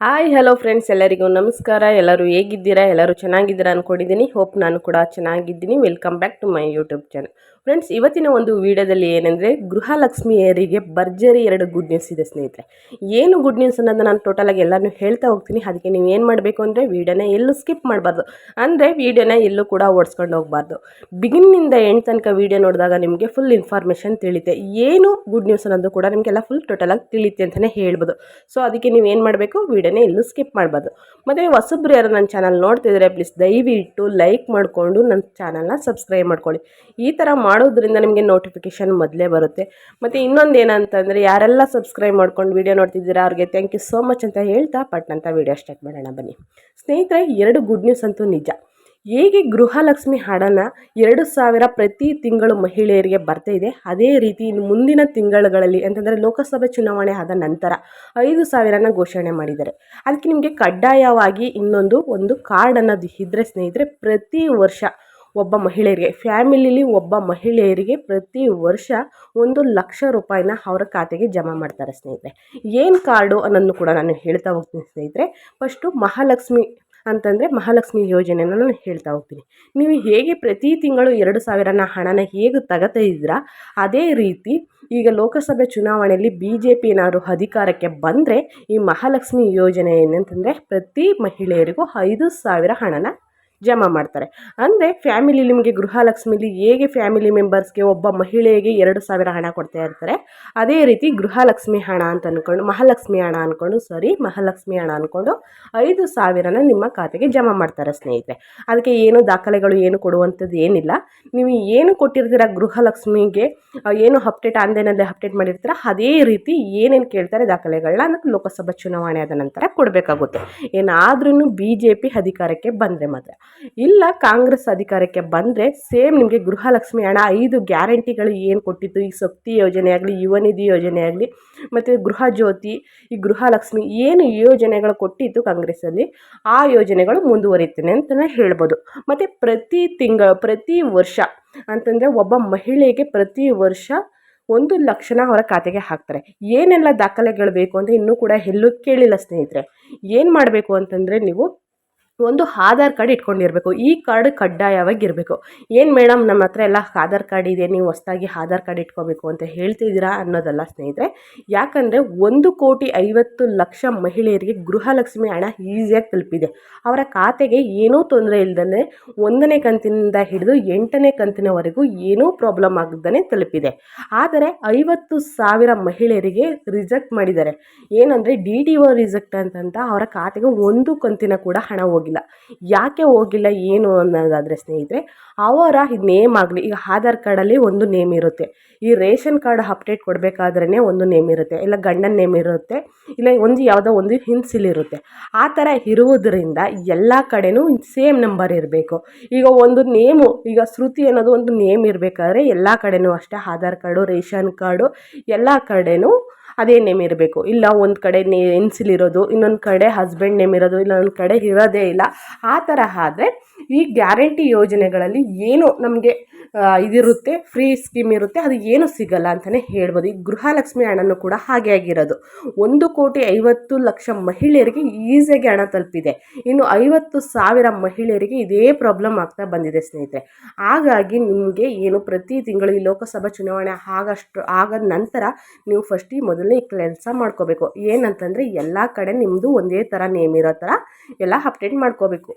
Hi hello friends ಎಲ್ಲರಿಗೂ ನಮಸ್ಕಾರ. ಎಲ್ಲರೂ ಹೇಗಿದ್ದೀರಾ? ಎಲ್ಲರೂ ಚೆನ್ನಾಗಿದ್ದೀರಾ ಅಂದ್ಕೊಂಡಿದ್ದೀನಿ ಹೋಪ್ ನಾನು ಕೂಡ ಚೆನ್ನಾಗಿದ್ದೀನಿ. Welcome back to my YouTube channel friends ಇವತ್ತಿನ ಒಂದು ವಿಡಿಯೋದಲ್ಲಿ ಏನೆಂದರೆ ಗೃಹಲಕ್ಷ್ಮಿಯರಿಗೆ ಭರ್ಜರಿ ಎರಡು ಗುಡ್ ನ್ಯೂಸ್ ಇದೆ ಸ್ನೇಹಿತರೆ. ಏನು ಗುಡ್ ನ್ಯೂಸ್ ಅನ್ನೋದು ನಾನು ಟೋಟಲಾಗಿ ಎಲ್ಲನೂ ಹೇಳ್ತಾ ಹೋಗ್ತೀನಿ. ಅದಕ್ಕೆ ನೀವು ಏನು ಮಾಡಬೇಕು ಅಂದರೆ ವೀಡಿಯೋನ ಎಲ್ಲೂ ಸ್ಕಿಪ್ ಮಾಡಬಾರ್ದು. ಅಂದರೆ ವೀಡಿಯೋನ ಎಲ್ಲೂ ಕೂಡ ಓಡಿಸ್ಕೊಂಡು ಹೋಗಬಾರ್ದು. ಬಿಗಿನ್ನಿಂದ ಎಂಡ್ ತನಕ ವೀಡಿಯೋ ನೋಡಿದಾಗ ನಿಮಗೆ ಫುಲ್ ಇನ್ಫಾರ್ಮೇಷನ್ ತಿಳಿತೆ ಏನು ಗುಡ್ ನ್ಯೂಸ್ ಅನ್ನೋದು ಕೂಡ ನಿಮಗೆಲ್ಲ ಫುಲ್ ಟೋಟಲಾಗಿ ತಿಳಿತೆ ಅಂತಲೇ ಹೇಳ್ಬೋದು. ಸೊ ಅದಕ್ಕೆ ನೀವು ಏನು ಮಾಡಬೇಕು? ವೀಡಿಯೋನ ಎಲ್ಲೂ ಸ್ಕಿಪ್ ಮಾಡಬಾರ್ದು. ಮತ್ತು ಹೊಸಬ್ರು ಯಾರು ನನ್ನ ಚಾನಲ್ ನೋಡ್ತಿದ್ರೆ ಪ್ಲೀಸ್ ದಯವಿಟ್ಟು ಲೈಕ್ ಮಾಡಿಕೊಂಡು ನನ್ನ ಚಾನಲ್ನ ಸಬ್ಸ್ಕ್ರೈಬ್ ಮಾಡ್ಕೊಳ್ಳಿ. ಈ ಥರ ಮಾಡೋದ್ರಿಂದ ನಿಮಗೆ ನೋಟಿಫಿಕೇಷನ್ ಮೊದಲೇ ಬರುತ್ತೆ. ಮತ್ತು ಇನ್ನೊಂದು ಏನಂತಂದರೆ, ಯಾರೆಲ್ಲ ಸಬ್ಸ್ಕ್ರೈಬ್ ಮಾಡ್ಕೊಂಡು ವೀಡಿಯೋ ನೋಡ್ತಿದ್ದೀರಾ, ಅವ್ರಿಗೆ ಥ್ಯಾಂಕ್ ಯು ಸೋ ಮಚ್ ಅಂತ ಹೇಳ್ತಾ ಪಟ್ನಂತ ವೀಡಿಯೋ ಸ್ಟಾರ್ಟ್ ಮಾಡೋಣ ಬನ್ನಿ. ಸ್ನೇಹಿತರೆ, ಎರಡು ಗುಡ್ ನ್ಯೂಸ್ ಅಂತೂ ನಿಜ. ಹೇಗೆ ಗೃಹಲಕ್ಷ್ಮಿ ಹಣನ ಎರಡು ಸಾವಿರ ಪ್ರತಿ ತಿಂಗಳು ಮಹಿಳೆಯರಿಗೆ ಬರ್ತಾ ಇದೆ, ಅದೇ ರೀತಿ ಇನ್ನು ಮುಂದಿನ ತಿಂಗಳುಗಳಲ್ಲಿ, ಅಂತಂದರೆ ಲೋಕಸಭೆ ಚುನಾವಣೆ ಆದ ನಂತರ ಐದು ಸಾವಿರನ ಘೋಷಣೆ ಮಾಡಿದ್ದಾರೆ. ಅದಕ್ಕೆ ನಿಮಗೆ ಕಡ್ಡಾಯವಾಗಿ ಇನ್ನೊಂದು ಒಂದು ಕಾರ್ಡ್ ಅನ್ನೋದು ಇದ್ದರೆ ಸ್ನೇಹಿತರೆ, ಪ್ರತಿ ವರ್ಷ ಒಬ್ಬ ಮಹಿಳೆಯರಿಗೆ. ಫ್ಯಾಮಿಲಿಲಿ ಒಬ್ಬ ಮಹಿಳೆಯರಿಗೆ ಪ್ರತಿ ವರ್ಷ ಒಂದು ಲಕ್ಷ ರೂಪಾಯಿನ ಅವರ ಖಾತೆಗೆ ಜಮಾ ಮಾಡ್ತಾರೆ ಸ್ನೇಹಿತರೆ. ಏನು ಕಾರ್ಡು ಅನ್ನೋದನ್ನು ಕೂಡ ನಾನು ಹೇಳ್ತಾ ಹೋಗ್ತೀನಿ ಸ್ನೇಹಿತರೆ. ಫಸ್ಟು ಮಹಾಲಕ್ಷ್ಮಿ ಅಂತಂದರೆ ಮಹಾಲಕ್ಷ್ಮಿ ಯೋಜನೆನ ನಾನು ಹೇಳ್ತಾ ಹೋಗ್ತೀನಿ. ನೀವು ಹೇಗೆ ಪ್ರತಿ ತಿಂಗಳು ಎರಡು ಸಾವಿರನ ಹಣನ ಹೇಗೆ ತಗತಾ ಇದ್ದೀರಾ ಅದೇ ರೀತಿ ಈಗ ಲೋಕಸಭೆ ಚುನಾವಣೆಯಲ್ಲಿ ಬಿ ಜೆ ಪಿ ಏನಾದ್ರು ಅಧಿಕಾರಕ್ಕೆ ಬಂದರೆ ಈ ಮಹಾಲಕ್ಷ್ಮಿ ಯೋಜನೆ ಏನಂತಂದರೆ ಪ್ರತಿ ಮಹಿಳೆಯರಿಗೂ ಐದು ಸಾವಿರ ಹಣನ ಜಮಾ ಮಾಡ್ತಾರೆ. ಅಂದರೆ ಫ್ಯಾಮಿಲಿ ನಿಮಗೆ ಗೃಹಲಕ್ಷ್ಮಿಲಿ ಹೇಗೆ ಫ್ಯಾಮಿಲಿ ಮೆಂಬರ್ಸ್ಗೆ ಒಬ್ಬ ಮಹಿಳೆಗೆ ಎರಡು ಸಾವಿರ ಹಣ ಕೊಡ್ತಾ ಇರ್ತಾರೆ, ಅದೇ ರೀತಿ ಗೃಹಲಕ್ಷ್ಮಿ ಹಣ ಅಂತ ಅಂದ್ಕೊಂಡು ಮಹಾಲಕ್ಷ್ಮಿ ಹಣ ಅಂದ್ಕೊಂಡು ಸಾರಿ ಮಹಾಲಕ್ಷ್ಮಿ ಹಣ ಅಂದ್ಕೊಂಡು ಐದು ಸಾವಿರನ ನಿಮ್ಮ ಖಾತೆಗೆ ಜಮಾ ಮಾಡ್ತಾರೆ ಸ್ನೇಹಿತರೆ. ಅದಕ್ಕೆ ಏನು ದಾಖಲೆಗಳು ಏನು ಕೊಡುವಂಥದ್ದು ಏನಿಲ್ಲ. ನೀವು ಏನು ಕೊಟ್ಟಿರ್ತೀರ ಗೃಹಲಕ್ಷ್ಮಿಗೆ ಏನು ಅಪ್ಡೇಟ್ ಆನ್ಲೈನಲ್ಲಿ ಅಪ್ಡೇಟ್ ಮಾಡಿರ್ತೀರ, ಅದೇ ರೀತಿ ಏನೇನು ಕೇಳ್ತಾರೆ ದಾಖಲೆಗಳನ್ನ ಅದಕ್ಕೆ ಲೋಕಸಭಾ ಚುನಾವಣೆ ಆದ ನಂತರ ಕೊಡಬೇಕಾಗುತ್ತೆ. ಏನಾದ್ರೂ ಬಿ ಜೆ ಪಿ ಅಧಿಕಾರಕ್ಕೆ ಬಂದರೆ ಮಾತ್ರ. ಇಲ್ಲ, ಕಾಂಗ್ರೆಸ್ ಅಧಿಕಾರಕ್ಕೆ ಬಂದರೆ ಸೇಮ್ ನಿಮಗೆ ಗೃಹಲಕ್ಷ್ಮಿ ಹಣ, ಐದು ಗ್ಯಾರಂಟಿಗಳು ಏನು ಕೊಟ್ಟಿತ್ತು ಈ ಶಕ್ತಿ ಯೋಜನೆ ಆಗಲಿ, ಯುವ ನಿಧಿ ಯೋಜನೆ ಆಗಲಿ, ಮತ್ತು ಗೃಹ ಜ್ಯೋತಿ, ಈ ಗೃಹಲಕ್ಷ್ಮಿ ಏನು ಯೋಜನೆಗಳು ಕೊಟ್ಟಿತ್ತು ಕಾಂಗ್ರೆಸ್ಸಲ್ಲಿ, ಆ ಯೋಜನೆಗಳು ಮುಂದುವರಿತೇನೆ ಅಂತಲೇ ಹೇಳ್ಬೋದು. ಮತ್ತು ಪ್ರತಿ ತಿಂಗಳು ಪ್ರತಿ ವರ್ಷ ಅಂತಂದರೆ ಒಬ್ಬ ಮಹಿಳೆಗೆ ಪ್ರತಿ ವರ್ಷ ಒಂದು ಲಕ್ಷಣ ಅವರ ಖಾತೆಗೆ ಹಾಕ್ತಾರೆ. ಏನೆಲ್ಲ ದಾಖಲೆಗಳು ಬೇಕು ಅಂತ ಇನ್ನೂ ಕೂಡ ಎಲ್ಲೂ ಕೇಳಿಲ್ಲ ಸ್ನೇಹಿತರೆ. ಏನು ಮಾಡಬೇಕು ಅಂತಂದರೆ ನೀವು ಒಂದು ಆಧಾರ್ ಕಾರ್ಡ್ ಇಟ್ಕೊಂಡಿರಬೇಕು. ಈ ಕಾರ್ಡ್ ಕಡ್ಡಾಯವಾಗಿರಬೇಕು. ಏನು ಮೇಡಮ್ ನಮ್ಮ ಹತ್ರ ಎಲ್ಲ ಆಧಾರ್ ಕಾರ್ಡ್ ಇದೆ, ನೀವು ಹೊಸದಾಗಿ ಆಧಾರ್ ಕಾರ್ಡ್ ಇಟ್ಕೋಬೇಕು ಅಂತ ಹೇಳ್ತಿದ್ದೀರಾ ಅನ್ನೋದಲ್ಲ ಸ್ನೇಹಿತರೆ, ಯಾಕಂದರೆ ಒಂದು ಕೋಟಿ ಐವತ್ತು ಲಕ್ಷ ಮಹಿಳೆಯರಿಗೆ ಗೃಹಲಕ್ಷ್ಮಿ ಹಣ ಈಸಿಯಾಗಿ ತಲುಪಿದೆ. ಅವರ ಖಾತೆಗೆ ಏನೂ ತೊಂದರೆ ಇಲ್ಲದೇ ಒಂದನೇ ಕಂತಿನಿಂದ ಹಿಡಿದು ಎಂಟನೇ ಕಂತಿನವರೆಗೂ ಏನೂ ಪ್ರಾಬ್ಲಮ್ ಆಗದೇ ತಲುಪಿದೆ. ಆದರೆ ಐವತ್ತು ಸಾವಿರ ಮಹಿಳೆಯರಿಗೆ ರಿಜೆಕ್ಟ್ ಮಾಡಿದ್ದಾರೆ. ಏನಂದರೆ ಡಿ ಡಿ ಒ ರಿಜೆಕ್ಟ್ ಅಂತಂತ ಅವರ ಖಾತೆಗೆ ಒಂದು ಕಂತಿನ ಕೂಡ ಹಣ ಹೋಗಿದೆ. ಹೋಗಿಲ್ಲ. ಯಾಕೆ ಹೋಗಿಲ್ಲ, ಏನು ಅನ್ನೋದಾದರೆ ಸ್ನೇಹಿತರೆ, ಅವರ ನೇಮ್ ಆಗಲಿ, ಈಗ ಆಧಾರ್ ಕಾರ್ಡಲ್ಲಿ ಒಂದು ನೇಮ್ ಇರುತ್ತೆ. ಈ ರೇಷನ್ ಕಾರ್ಡ್ ಅಪ್ಡೇಟ್ ಕೊಡಬೇಕಾದ್ರೇ ಒಂದು ನೇಮ್ ಇರುತ್ತೆ. ಇಲ್ಲ ಗಂಡನ ನೇಮ್ ಇರುತ್ತೆ, ಇಲ್ಲ ಒಂದು ಯಾವುದೋ ಒಂದು ಇರುತ್ತೆ. ಆ ಥರ ಇರುವುದರಿಂದ ಎಲ್ಲ ಕಡೆನೂ ಸೇಮ್ ನಂಬರ್ ಇರಬೇಕು. ಈಗ ಒಂದು ನೇಮು, ಈಗ ಶ್ರುತಿ ಅನ್ನೋದು ಒಂದು ನೇಮ್ ಇರಬೇಕಾದ್ರೆ ಎಲ್ಲ ಕಡೆನೂ ಅಷ್ಟೇ. ಆಧಾರ್ ಕಾರ್ಡು, ರೇಷನ್ ಕಾರ್ಡು, ಎಲ್ಲ ಕಡೆನೂ ಅದೇ ನೇಮ್ ಇರಬೇಕು. ಇಲ್ಲ, ಒಂದು ಕಡೆ ನೇ, ಎನ್ಸಿಲ್ ಇರೋದು, ಇನ್ನೊಂದು ಕಡೆ ಹಸ್ಬೆಂಡ್ ನೇಮ್ ಇರೋದು, ಇನ್ನೊಂದು ಕಡೆ ಇರೋದೇ ಇಲ್ಲ. ಆ ಥರ ಆದರೆ ಈ ಗ್ಯಾರಂಟಿ ಯೋಜನೆಗಳಲ್ಲಿ ಏನು ನಮಗೆ ಇದಿರುತ್ತೆ ಫ್ರೀ ಸ್ಕೀಮ್ ಇರುತ್ತೆ, ಅದು ಏನು ಸಿಗಲ್ಲ ಅಂತಲೇ ಹೇಳ್ಬೋದು. ಈ ಗೃಹಲಕ್ಷ್ಮಿ ಹಣನೂ ಕೂಡ ಹಾಗೆ ಆಗಿರೋದು. ಒಂದು ಕೋಟಿ ಐವತ್ತು ಲಕ್ಷ ಮಹಿಳೆಯರಿಗೆ ಈಸಿಯಾಗಿ ಹಣ ತಲುಪಿದೆ. ಇನ್ನು ಐವತ್ತು ಸಾವಿರ ಮಹಿಳೆಯರಿಗೆ ಇದೇ ಪ್ರಾಬ್ಲಮ್ ಆಗ್ತಾ ಬಂದಿದೆ ಸ್ನೇಹಿತರೆ. ಹಾಗಾಗಿ ನಿಮಗೆ ಏನು ಪ್ರತಿ ತಿಂಗಳು ಈ ಲೋಕಸಭಾ ಚುನಾವಣೆ ಆಗಷ್ಟು, ಆಗದ ನಂತರ ನೀವು ಫಸ್ಟ್ ಈ ಮೊದಲನೇ ಕೆಲಸ ಮಾಡ್ಕೋಬೇಕು. ಏನಂತಂದರೆ ಎಲ್ಲ ಕಡೆ ನಿಮ್ಮದು ಒಂದೇ ಥರ ನೇಮ್ ಇರೋ ಥರ ಎಲ್ಲ ಅಪ್ಡೇಟ್ ಮಾಡ್ಕೋಬೇಕು.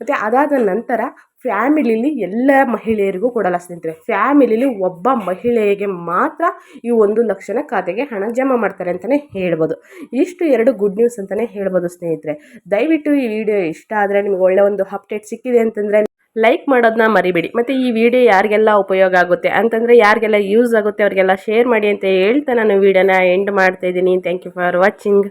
ಮತ್ತು ಅದಾದ ನಂತರ ಫ್ಯಾಮಿಲಿಲಿ ಎಲ್ಲ ಮಹಿಳೆಯರಿಗೂ ಕೊಡಲ್ಲ ಸ್ನೇಹಿತರೆ ಫ್ಯಾಮಿಲಿಲಿ ಒಬ್ಬ ಮಹಿಳೆಗೆ ಮಾತ್ರ ಈ ಒಂದು ಲಕ್ಷನ ಖಾತೆಗೆ ಹಣ ಜಮಾ ಮಾಡ್ತಾರೆ ಅಂತಲೇ ಹೇಳ್ಬೋದು. ಇಷ್ಟು ಎರಡು ಗುಡ್ ನ್ಯೂಸ್ ಅಂತಲೇ ಹೇಳ್ಬೋದು ಸ್ನೇಹಿತರೆ. ದಯವಿಟ್ಟು ಈ ವಿಡಿಯೋ ಇಷ್ಟ ಆದರೆ ನಿಮ್ಗೆ ಒಳ್ಳೆ ಒಂದು ಅಪ್ಡೇಟ್ ಸಿಕ್ಕಿದೆ ಅಂತಂದರೆ ಲೈಕ್ ಮಾಡೋದನ್ನ ಮರಿಬೇಡಿ. ಮತ್ತು ಈ ವಿಡಿಯೋ ಯಾರಿಗೆಲ್ಲ ಉಪಯೋಗ ಆಗುತ್ತೆ ಅಂತಂದರೆ ಯಾರಿಗೆಲ್ಲ ಯೂಸ್ ಆಗುತ್ತೆ ಅವರಿಗೆಲ್ಲ ಶೇರ್ ಮಾಡಿ ಅಂತ ಹೇಳ್ತಾ ನಾನು ವಿಡಿಯೋನ ಎಂಡ್ ಮಾಡ್ತಾಯಿದ್ದೀನಿ ಥ್ಯಾಂಕ್ ಯು ಫಾರ್ ವಾಚಿಂಗ್